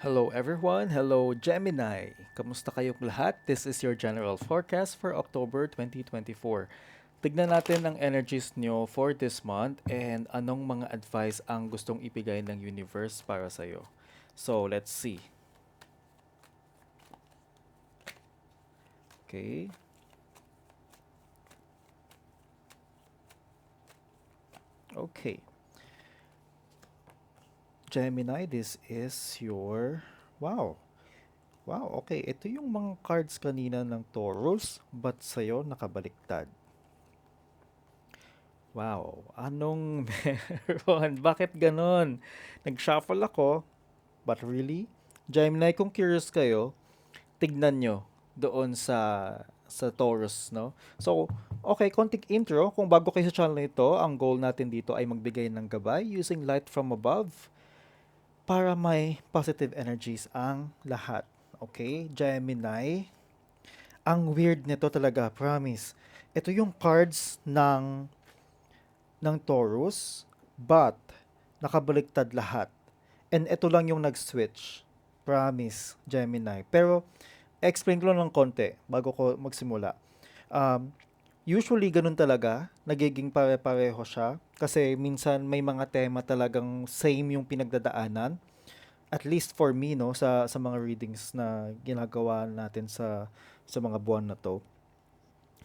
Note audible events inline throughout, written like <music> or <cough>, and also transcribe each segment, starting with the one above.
Hello everyone, hello Gemini. Kamusta kayong lahat? This is your general forecast for October 2024. Tignan natin ang energies nyo for this month and anong mga advice ang gustong ibigay ng universe para sa'yo. So, let's see. Okay. Okay. Gemini, this is your... Wow. Wow, okay. Ito yung mga cards kanina ng Taurus, but sa'yo nakabaliktad. Wow, anong <laughs> meron? Bakit ganon? Nag-shuffle ako, but really? Gemini, kung curious kayo, tignan nyo doon sa sa Taurus, no? So, okay, konting intro. Kung bago kayo sa channel na ito, ang goal natin dito ay magbigay ng gabay using light from above para may positive energies ang lahat. Okay? Gemini. Ang weird nito talaga, promise. Ito yung cards ng ng Taurus, but nakabaliktad lahat. And ito lang yung nag-switch. Promise, Gemini. Pero, explain ko lang ng konti bago ko magsimula. Um, usually, ganun talaga. Nagiging pare-pareho siya. Kasi minsan may mga tema talagang same yung pinagdadaanan. At least for me, no, sa, sa mga readings na ginagawa natin sa, sa mga buwan na to.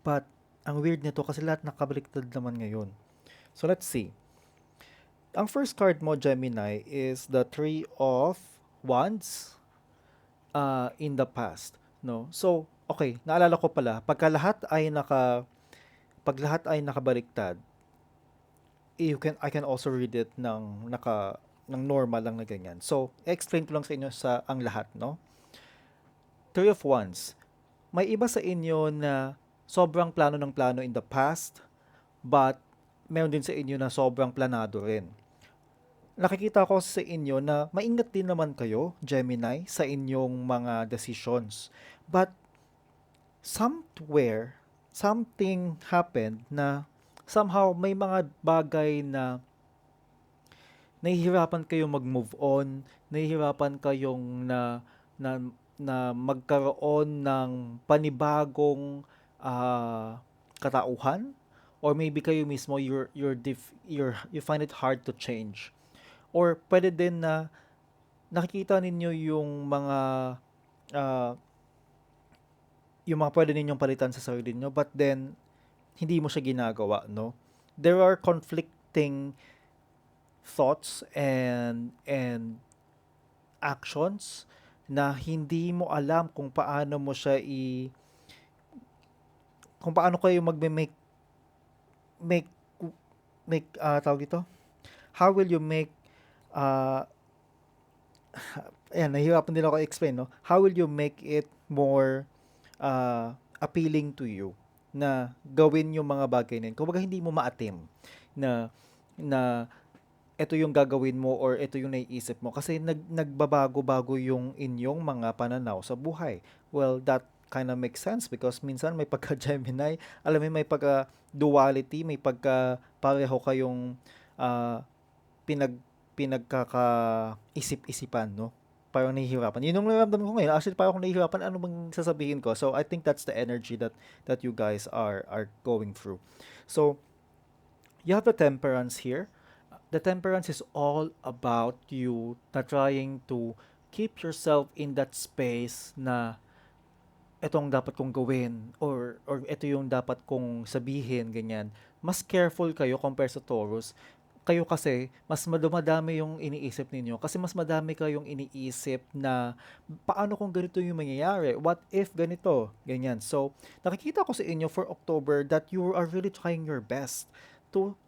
But, ang weird nito kasi lahat nakabaliktad naman ngayon. So, let's see. Ang first card mo, Gemini, is the Three of Wands uh, in the past. No? So, okay, naalala ko pala, pagka lahat ay naka pag lahat ay nakabaliktad, you can I can also read it ng naka ng normal lang na ganyan. So, explain ko lang sa inyo sa ang lahat, no? Three of Wands. May iba sa inyo na sobrang plano ng plano in the past, but meron din sa inyo na sobrang planado rin. Nakikita ko sa inyo na maingat din naman kayo, Gemini, sa inyong mga decisions. But somewhere, something happened na somehow may mga bagay na nahihirapan kayong mag-move on, nahihirapan kayong na na na magkaroon ng panibagong uh, katauhan? Or maybe kayo mismo you're you're dif, you're you find it hard to change? Or pwede din na nakikita ninyo yung mga uh, yung mga pwede ninyong palitan sa sarili niyo but then hindi mo siya ginagawa no there are conflicting thoughts and and actions na hindi mo alam kung paano mo siya i kung paano kayo magme-make make make uh, tawag dito how will you make uh, <laughs> ayan, nahihirapan din ako explain, no? How will you make it more uh, appealing to you na gawin yung mga bagay na yun? Kumbaga hindi mo maatim na na ito yung gagawin mo or ito yung naiisip mo kasi nag, nagbabago-bago yung inyong mga pananaw sa buhay. Well, that kind of makes sense because minsan may pagka-Gemini, alam mo may pagka-duality, may pagka-pareho kayong uh, pinag pinagkaka-isip-isipan, no? Parang nahihirapan. Yun yung naramdaman ko ngayon. Actually, parang nahihirapan ano bang sasabihin ko. So, I think that's the energy that that you guys are are going through. So, you have the temperance here. The temperance is all about you na trying to keep yourself in that space na etong dapat kong gawin or or ito yung dapat kong sabihin ganyan mas careful kayo compare sa Taurus kayo kasi mas madumadami yung iniisip ninyo. Kasi mas madami kayong iniisip na paano kung ganito yung mangyayari? What if ganito? Ganyan. So nakikita ko sa inyo for October that you are really trying your best to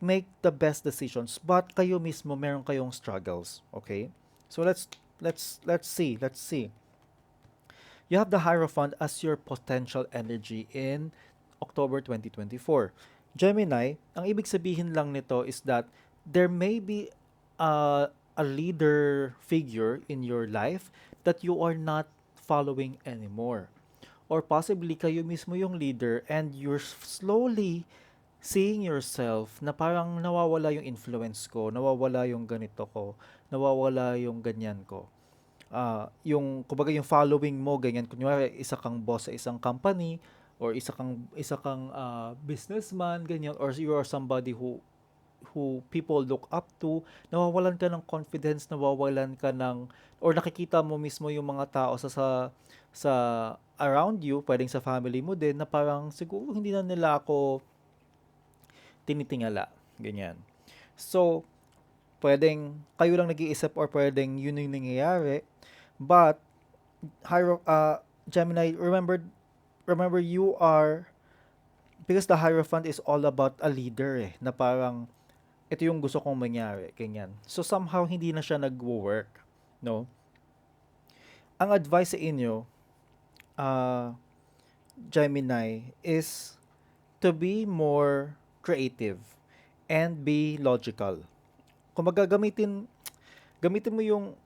make the best decisions. But kayo mismo meron kayong struggles okay? So let's let's let's see let's see. You have the Hierophant as your potential energy in October 2024. Gemini, ang ibig sabihin lang nito is that there may be a, a leader figure in your life that you are not following anymore. Or possibly kayo mismo yung leader and you're slowly seeing yourself na parang nawawala yung influence ko, nawawala yung ganito ko, nawawala yung ganyan ko. Ah, yung kumbaga yung following mo ganyan kunyari isa kang boss sa isang company or isa kang isa kang ah, businessman ganyan or you are somebody who who people look up to, nawawalan ka ng confidence, nawawalan ka ng or nakikita mo mismo yung mga tao sa sa sa around you, pwedeng sa family mo din na parang siguro hindi na nila ako tinitingala, ganyan. So, pwedeng kayo lang nag-iisip or pwedeng yun yung nangyayari, but Hiero, uh, Gemini, remember remember you are because the Hierophant is all about a leader eh, na parang ito yung gusto kong mangyari, ganyan. So somehow hindi na siya nagwo-work, no? Ang advice sa inyo, uh, Gemini, is to be more creative and be logical. Kung magagamitin, gamitin mo yung,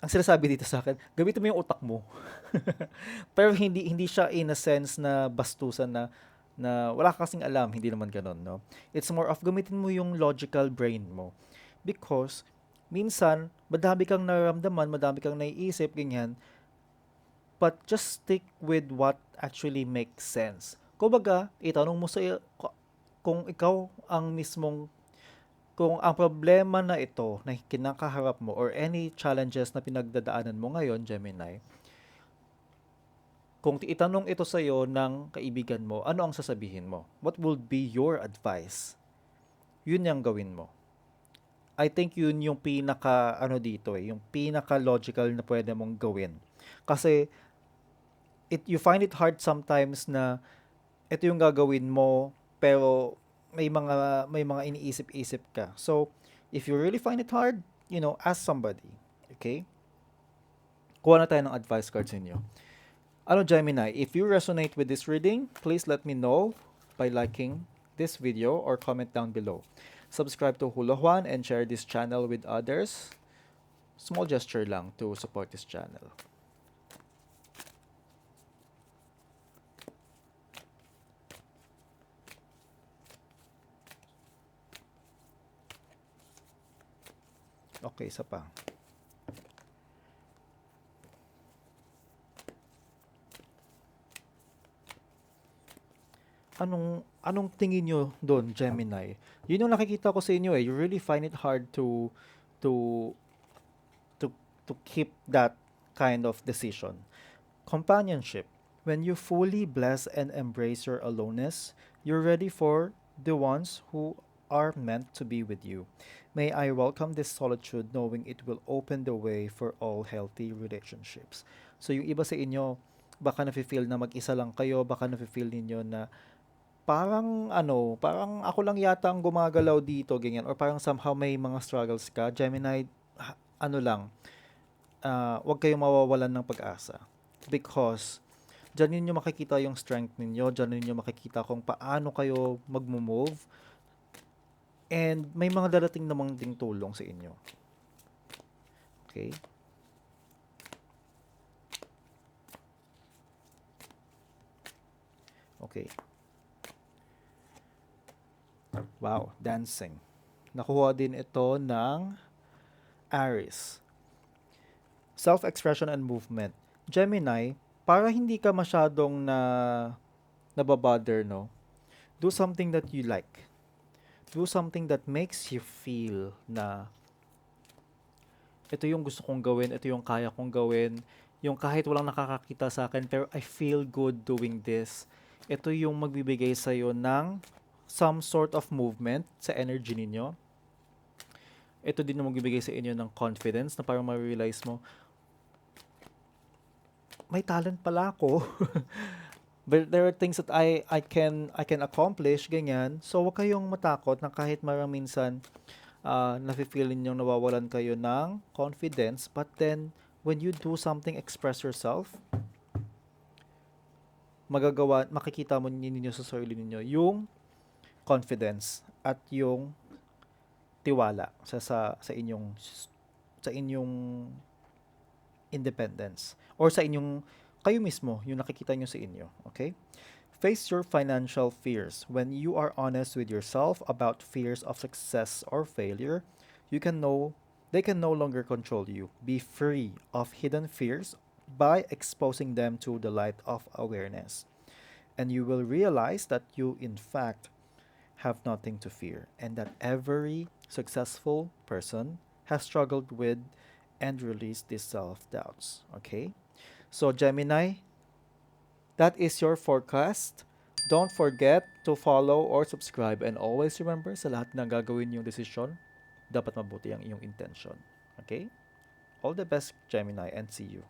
ang sinasabi dito sa akin, gamitin mo yung utak mo. <laughs> Pero hindi hindi siya in a sense na bastusan na na wala ka kasing alam, hindi naman ganun, no? It's more of gamitin mo yung logical brain mo. Because, minsan, madami kang nararamdaman, madami kang naiisip, ganyan, but just stick with what actually makes sense. Kumbaga, itanong mo sa kung ikaw ang mismong kung ang problema na ito na kinakaharap mo or any challenges na pinagdadaanan mo ngayon, Gemini, kung itanong ito sa iyo ng kaibigan mo, ano ang sasabihin mo? What will be your advice? Yun yung gawin mo. I think yun yung pinaka ano dito eh, yung pinaka logical na pwede mong gawin. Kasi it you find it hard sometimes na ito yung gagawin mo pero may mga may mga iniisip-isip ka. So, if you really find it hard, you know, ask somebody. Okay? Kuha na tayo ng advice cards ninyo. Ano Gemini, if you resonate with this reading, please let me know by liking this video or comment down below. Subscribe to Hula Juan and share this channel with others. Small gesture lang to support this channel. Okay, isa pa. anong anong tingin nyo doon, Gemini? Yun yung nakikita ko sa inyo eh. You really find it hard to to to to keep that kind of decision. Companionship. When you fully bless and embrace your aloneness, you're ready for the ones who are meant to be with you. May I welcome this solitude knowing it will open the way for all healthy relationships. So yung iba sa inyo, baka nafe-feel na mag-isa lang kayo, baka nafe-feel ninyo na parang ano, parang ako lang yata ang gumagalaw dito, ganyan. Or parang somehow may mga struggles ka. Gemini, ano lang, uh, huwag kayong mawawalan ng pag-asa. Because, dyan ninyo makikita yung strength ninyo, dyan ninyo makikita kung paano kayo mag-move. And may mga darating namang ding tulong sa inyo. Okay? Okay. Wow, dancing. Nakuha din ito ng Aries. Self-expression and movement. Gemini, para hindi ka masyadong na nababother, no? Do something that you like. Do something that makes you feel na ito yung gusto kong gawin, ito yung kaya kong gawin, yung kahit walang nakakakita sa akin, pero I feel good doing this. Ito yung magbibigay sa'yo ng some sort of movement sa energy ninyo. Ito din yung magbibigay sa inyo ng confidence na parang ma-realize mo, may talent pala ako. <laughs> But there are things that I I can I can accomplish ganyan. So wag kayong matakot na kahit marang minsan uh, nafe-feel ninyong nawawalan kayo ng confidence, but then when you do something express yourself, magagawa makikita mo ninyo sa sarili ninyo yung confidence at yung tiwala sa sa, sa inyong sa inyong independence or sa inyong kayo mismo yung nakikita nyo sa inyo okay face your financial fears when you are honest with yourself about fears of success or failure you can know they can no longer control you. Be free of hidden fears by exposing them to the light of awareness. And you will realize that you, in fact, have nothing to fear, and that every successful person has struggled with and released these self doubts. Okay? So, Gemini, that is your forecast. Don't forget to follow or subscribe and always remember sa lahat ng gagawin yung desisyon, dapat mabuti ang iyong intention. Okay? All the best, Gemini, and see you.